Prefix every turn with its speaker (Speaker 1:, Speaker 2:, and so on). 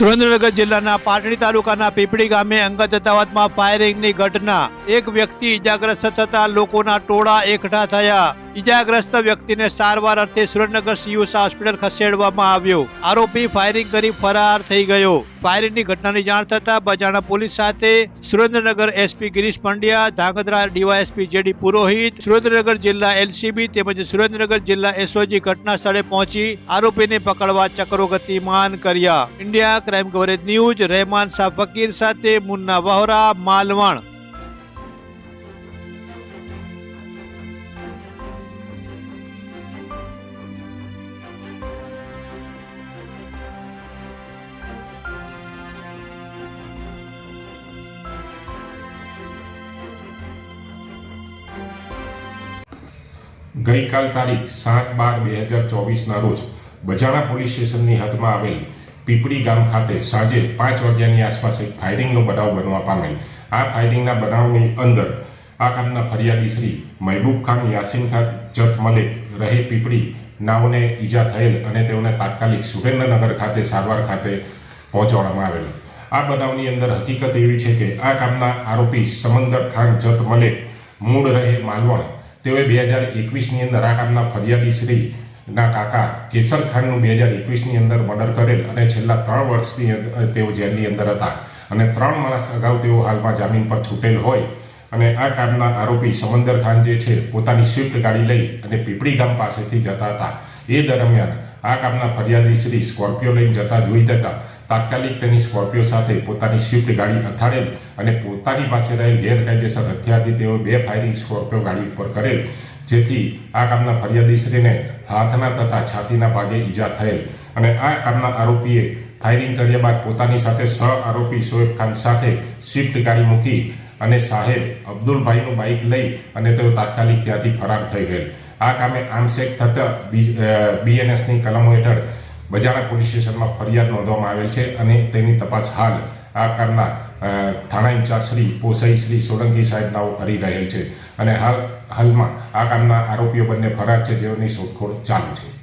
Speaker 1: સુરેન્દ્રનગર જિલ્લાના પાટડી તાલુકાના પીપળી ગામે અંગત અદાવતમાં ફાયરિંગની ઘટના. એક વ્યક્તિ ઇજાગ્રસ્ત થતા લોકોના ટોળા એકઠા થયા. ઇજાગ્રસ્ત વ્યક્તિને સારવાર અર્થે સુરેન્દ્રનગર સીયુસા હોસ્પિટલ ખસેડવામાં આવ્યો. આરોપી ફાયરિંગ કરી ફરાર થઈ ગયો. ફાયરિંગની ઘટનાની જાણ થતાં બજાણા પોલીસ સાથે Surendranagar SP Girish Pandya, Dhrangadhra DYSP JD Purohit, Surendranagar જિલ્લા એલસીબી તેમજ સુરેન્દ્રનગર જિલ્લા એસઓજી ઘટના સ્થળે પહોંચી આરોપીને પકડવા ચક્રો ગતિમાન કર્યા. India crime coverage news, Rahman Shah Fakir સાથે મુન્ના વહોરા, માલવણ.
Speaker 2: ગઈકાલ તારીખ સાત બાર બે હજાર ચોવીસના રોજ બજાણા પોલીસ સ્ટેશનની હદમાં આવેલ પીપળી ગામ ખાતે સાંજે પાંચ વાગ્યાની આસપાસ એક ફાયરિંગનો બનાવ બનવા પામેલ. આ ફાયરિંગના બનાવની અંદર આ કામના ફરિયાદી શ્રી મહેબૂબ ખાન, યાસીન ખાન, જત મલિક રહે પીપળી નાઓને ઈજા થયેલ અને તેઓને તાત્કાલિક સુરેન્દ્રનગર ખાતે સારવાર ખાતે પહોંચાડવામાં આવેલ. આ બનાવની અંદર હકીકત એવી છે કે આ કામના આરોપી સમંદર ખાન, જત મલિક, મૂળ રહે માલવણ તેઓએ બે હજાર એકવીસની અંદર આ કામના ફરિયાદી શ્રી ના કાકા કેસર ખાનનું બે હજાર એકવીસની અંદર મર્ડર કરેલ અને છેલ્લા ત્રણ અંદર તેઓ જેલની અંદર હતા. અને ત્રણ માણસ અગાઉ તેઓ હાલમાં જામીન પર છૂટેલ હોય. અને આ કામના આરોપી સમંદર ખાન જે છે, પોતાની સ્વિફ્ટ ગાડી લઈ અને પીપળી ગામ પાસેથી જતા હતા. એ દરમિયાન આ કામના ફરિયાદી શ્રી સ્કોર્પિયો લઈને જતા જોઈ જતા તાત્કાલિક તેની સ્કોર્પિયો સાથે પોતાની સ્વિફ્ટ ગાડી અથાડેલ અને પોતાની પાસે રહેલ ગેરકાયદેસર હથિયારથી તેઓ બે ફાયરિંગ સ્કોર્પિયો ગાડી ઉપર કરેલ, જેથી આ કામના ફરિયાદીશ્રીને હાથના તથા છાતીના ભાગે ઈજા થયેલ. અને આ કામના આરોપીએ ફાયરિંગ કર્યા બાદ પોતાની સાથે સહ આરોપી શોએબ ખાન સાથે સ્વિફ્ટ ગાડી મૂકી અને સાહેબ અબ્દુલભાઈનું બાઇક લઈ અને તેઓ તાત્કાલિક ત્યાંથી ફરાર થઈ ગયેલ. આ કામે આમશેક થતાં બીએનએસની કલમો હેઠળ બજાણા પોલીસ સ્ટેશનમાં ફરિયાદ નોંધવામાં આવેલ છે અને તેની તપાસ હાલ આ કારના થાણા ઇન્ચાર્જ શ્રી પોસાઈ શ્રી સોલંકી સાહેબનાઓ કરી રહેલ છે. અને હાલ, હાલમાં આ કામના આરોપીઓ બંને ફરાર છે, જેઓની શોધખોળ ચાલુ છે.